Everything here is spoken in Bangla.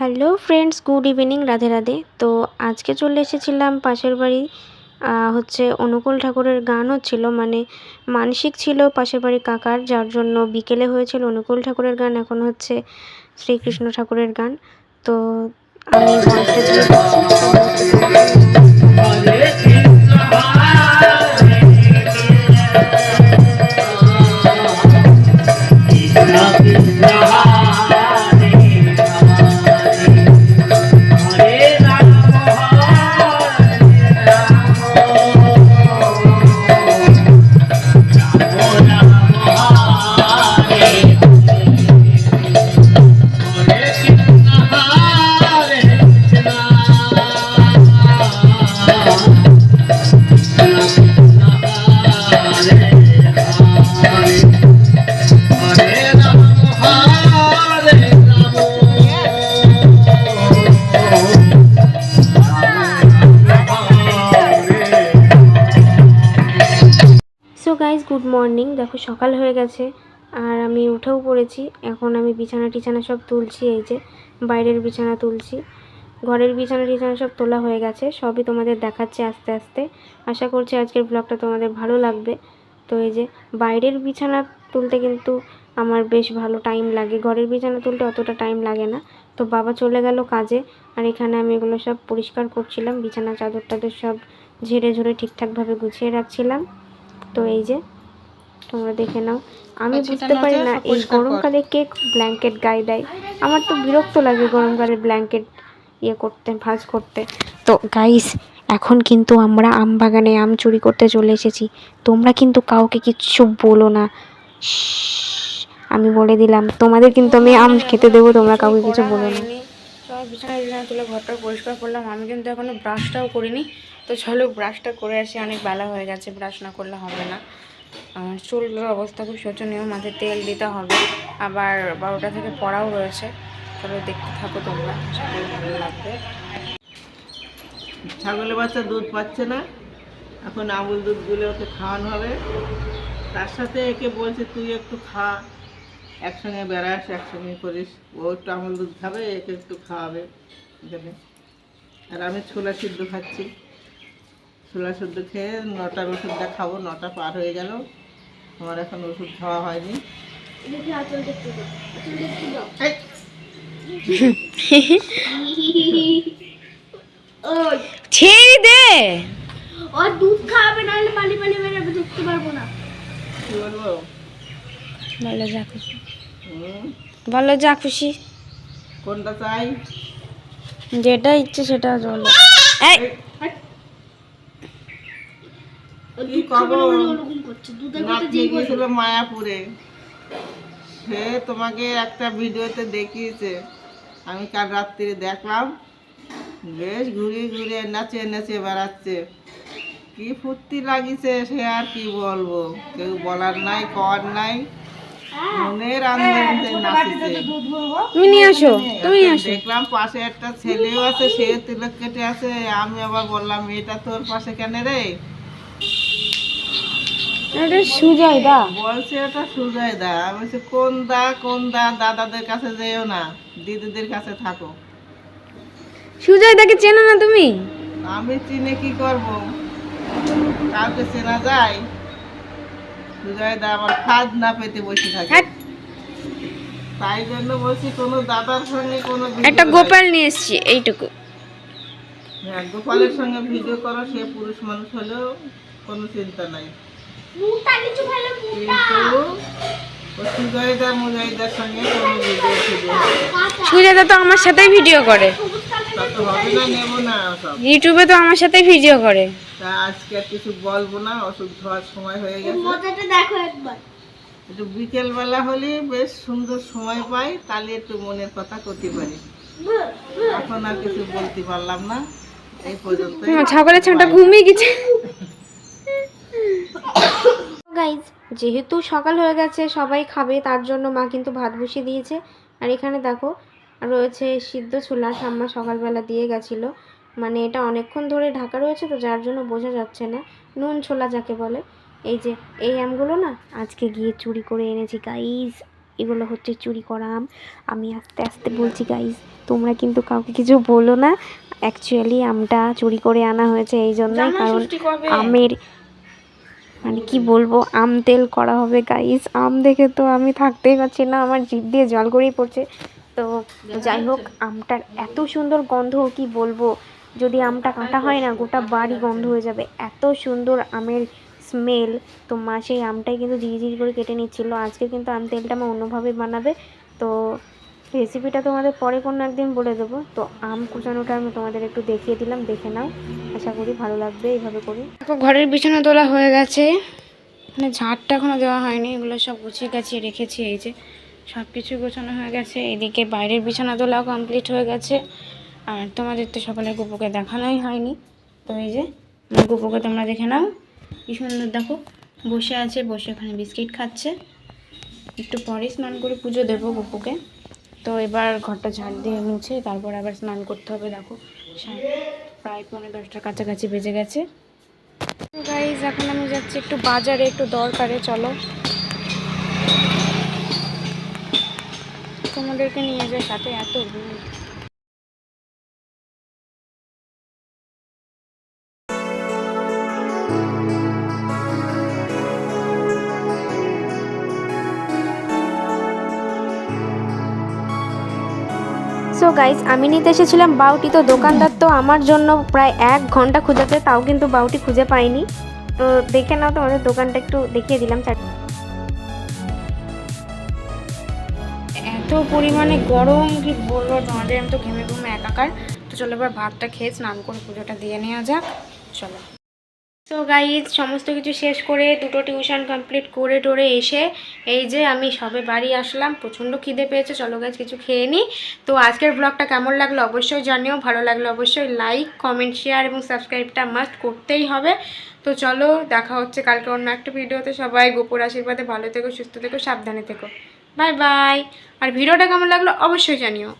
Hello friends, good evening, Radhe Radhe. তো আজকে চলে এসেছিলাম পাশের বাড়ি। হচ্ছে অনুকূল ঠাকুরের গান হচ্ছিল মানে মানসিক ছিল পাশের বাড়ি কাকার, যার জন্য বিকেলে হয়েছিল অনুকূল ঠাকুরের গান, এখন হচ্ছে শ্রীকৃষ্ণ ঠাকুরের গান। তো আমি সো গাইজ গুড মর্নিং দেখো, সকাল হয়ে গেছে আর আমি উঠেও পড়েছি। এখন আমি বিছানা টিছানা সব তুলছি, এই যে বাইরের বিছানা তুলছি। ঘরের বিছানা টিছানা সব তোলা হয়ে গেছে, সবই তোমাদের দেখাচ্ছে আস্তে আস্তে। আশা করছি আজকের ব্লগটা তোমাদের ভালো লাগবে। তো এই যে বাইরের বিছানা তুলতে কিন্তু আমার বেশ ভালো টাইম লাগে। ঘরের বিছানা তুলতে অতটা টাইম লাগে না। তো বাবা চলে গেল কাজে আর এখানে আমি এগুলো সব পরিষ্কার করছিলাম। বিছানা চাদর টাদর সব ঝেড়ে ঝুড়ে ঠিকঠাকভাবে গুছিয়ে রাখছিলাম। তো এই যে তোমরা দেখে নাও। আমি আচ্ছা, বুঝতে পারি না এই গরমকালে কে ব্ল্যাঙ্কেট গায়ে দেয়? আমার তো বিরক্ত লাগে গরমকালে ব্ল্যাঙ্কেট ইয়ে করতে ভাঁজ করতে। তো গাইস এখন কিন্তু আমরা আম বাগানে আম চুরি করতে চলে এসেছি। তোমরা কিন্তু কাউকে কিচ্ছু বলো না। আমি বলে দিলাম তোমাদের কিন্তু আমি আম খেতে দেবো তোমরা কাউকে কিছু বলো না। বিছানা বিছানা তুলে ঘরটা পরিষ্কার করলাম। আমি কিন্তু এখনও ব্রাশটাও করিনি। তো চলো ব্রাশটা করে আসি, অনেক বেলা হয়ে গেছে, ব্রাশ না করলে হবে না। চুলগুলোর অবস্থা খুব শোচনীয়, মাথায় তেল দিতে হবে। আবার বারোটা থেকে পড়াও রয়েছে। চলো দেখতে থাকো তোমরা। ভালো লাগবে। ছাগলের বাচ্চা দুধ পাচ্ছে না। এখন আমুল দুধ গুলে ওকে খাওয়ানো হবে। তার সাথে একে বলছে, তুই একটু খা। একসঙ্গে বেড়াস একসঙ্গে করিস। ও একটু আমল দুধ খাবে একে একটু খাওয়াবে এখানে আর আমি ছোলা সিদ্ধ খাচ্ছি। ছোলা সিদ্ধ খেয়ে নটার ওষুধটা খাব নটা পার হয়ে গেল। আমার এখন ওষুধ খাওয়া হয়নি। দে! দুধ নাহলে পালি পালি দেখতে পারব না। কি বলব? ভালো যাকে। বলো যা খুশি। কোনটা চাই? যেটা ইচ্ছে সেটা বলো। এই কি নাতনি গিয়েছিল মায়াপুরে। সে তোমাকে একটা ভিডিওতে দেখিয়েছে। আমি কাল রাত্রিরে দেখলাম বেশ ঘুরে ঘুরে নাচে নেচে বেড়াচ্ছে। কি ফুর্তি লাগিছে সে আর কি বলব? কেউ বলার নাই কর নাই। তুমি নিয়ে আসো তুমি আসো। দেখলাম পাশে একটা ছেলেও আছে সে তিলক কেটে আছে। আমি আবার বললাম মেয়েটা তোর পাশে কেন রে? এটা সুজয় দা বলছে এটা সুজয় দা আমি বলছি কোন দা কোন দা? দাদাদের কাছে যেও না দিদিদের কাছে থাকো। সুজয় দাকে চেনো না তুমি? আমি চিনে কি করব? কাউকে চেনা যায়? সুজয় দা আবার খাদ না পেতে বসে থাকে। তাই জন্য বলছি কোনো দাদার সঙ্গে কোনো একটা গোপাল নিয়ে এসছি এইটুকু। হ্যাঁ, গোপালের সঙ্গে ভিডিও করো সে পুরুষ মানুষ হলেও কোনো চিন্তা নাই। কিন্তু সুজয়দা মুজাহিদার সঙ্গে কোনো ভিডিও ভিডিও তো আমার সাথেই ভিডিও করে। ইউটিউবে তো আমার সাথেই ভিডিও করে। তা আজকে আর কিছু বলব না ওষুধ খাওয়ার সময় হয়ে গেছে। মজাটা দেখো একবার। একটু বিকেল বেলা হলে বেশ সুন্দর সময় পাই তাহলে একটু মনের কথা করতে পারি। এখন আর কিছু বলতে পারলাম না এই পর্যন্ত ছাগলের ছানটা ঘুমিয়ে গেছে। গাইজ যেহেতু সকাল হয়ে গেছে সবাই খাবে তার জন্য মা কিন্তু ভাত বসিয়ে দিয়েছে। আর এখানে দেখো রয়েছে সিদ্ধ ছোলা ঠাম্মা সকালবেলা দিয়ে গেছিল। মানে এটা অনেকক্ষণ ধরে ঢাকা রয়েছে তো যার জন্য বোঝা যাচ্ছে না। নুন ছোলা যাকে বলে। এই যে এই আমগুলো না আজকে গিয়ে চুরি করে এনেছি গাইজ এগুলো হচ্ছে চুরি করা আম। আমি আস্তে আস্তে বলছি গাইজ তোমরা কিন্তু কাউকে কিছু বলো না। অ্যাকচুয়ালি আমটা চুরি করে আনা হয়েছে এই জন্যই কারণ আমের মানে কি বলব আম তেল করা হবে গাইস আম দেখে তো আমি থাকতেই পারছি না আমার জিভ দিয়ে জল গড়িয়ে পড়ছে। তো যাই হোক, আমটার এত সুন্দর গন্ধ কি বলব? যদি আমটা কাটা হয় না, গোটা বাড়ি গন্ধ হয়ে যাবে। এত সুন্দর আমের স্মেল তো মা সেই আমটাই কিন্তু ঝিরি ঝিরি করে কেটে নিচ্ছিল। আজকে কিন্তু আম তেলটা মা অন্যভাবে বানাবে। তো রেসিপিটা তোমাদের পরে কোনো একদিন বলে দেবো। তো আম কুচানোটা আমি তোমাদের একটু দেখিয়ে দিলাম, দেখে নাও। আশা করি ভালো লাগবে এইভাবে করি। ঘরের বিছানা তোলা হয়ে গেছে। মানে ঝাড়টা এখনও দেওয়া হয়নি। এগুলো সব গুছিয়ে গাছিয়ে রেখেছি, এই যে। সব কিছু গোছানো হয়ে গেছে, এদিকে বাইরের বিছানা তোলাও কমপ্লিট হয়ে গেছে। আর তোমাদের তো সকালে গুপুকে দেখানোই হয়নি। তো এই যে, গুপুকে তোমরা দেখে নাও। কি সুন্দর, দেখো, বসে আছে, বসে ওখানে বিস্কিট খাচ্ছে। একটু পরে স্নান করে পুজো দেবো গুপুকে। তো এবার ঘরটা ঝাড় দিয়ে মুছে, তারপর আবার স্নান করতে হবে, দেখো। প্রায় পনেরো দশটার কাছাকাছি বেজে গেছে। গাইজ এখন আমি যাচ্ছি একটু বাজারে, একটু দরকারে, চলো। তোমাদেরকে নিয়ে যায় সাথে, এত সো গাইজ আমি নিতে এসেছিলাম বাউটি, তো দোকানদার তো আমার জন্য প্রায় এক ঘণ্টা খুঁজেছে তাও কিন্তু বাউটি খুঁজে পাইনি। তো দেখে নাও তোমাদের দোকানটা একটু দেখিয়ে দিলাম। চার- এত পরিমাণে গরম কি বলব? তোমাদের আমি তো ঘেমে ঘুমে একাকার। তো চলো এবার ভাতটা খেয়ে স্নান করে পুজোটা দিয়ে নেওয়া যাক। চলো। তো গাইজ সমস্ত কিছু শেষ করে দুটো টিউশন কমপ্লিট করে টোরে এসে এই যে আমি সবে বাড়ি আসলাম, প্রচণ্ড খিদে পেয়েছে। চলো গাইজ কিছু খেয়ে নিই তো আজকের ব্লগটা কেমন লাগল অবশ্যই জানিও। ভালো লাগল অবশ্যই লাইক কমেন্ট শেয়ার এবং সাবস্ক্রাইবটা মাস্ট করতেই হবে। তো চলো, দেখা হচ্ছে কালকে অন্য একটা ভিডিওতে সবাই গোপুর আশীর্বাদে ভালো থেকো, সুস্থ থেকো, সাবধানে থেকো। Bye bye. আর ভিডিওটা কেমন লাগল অবশ্যই জানিও।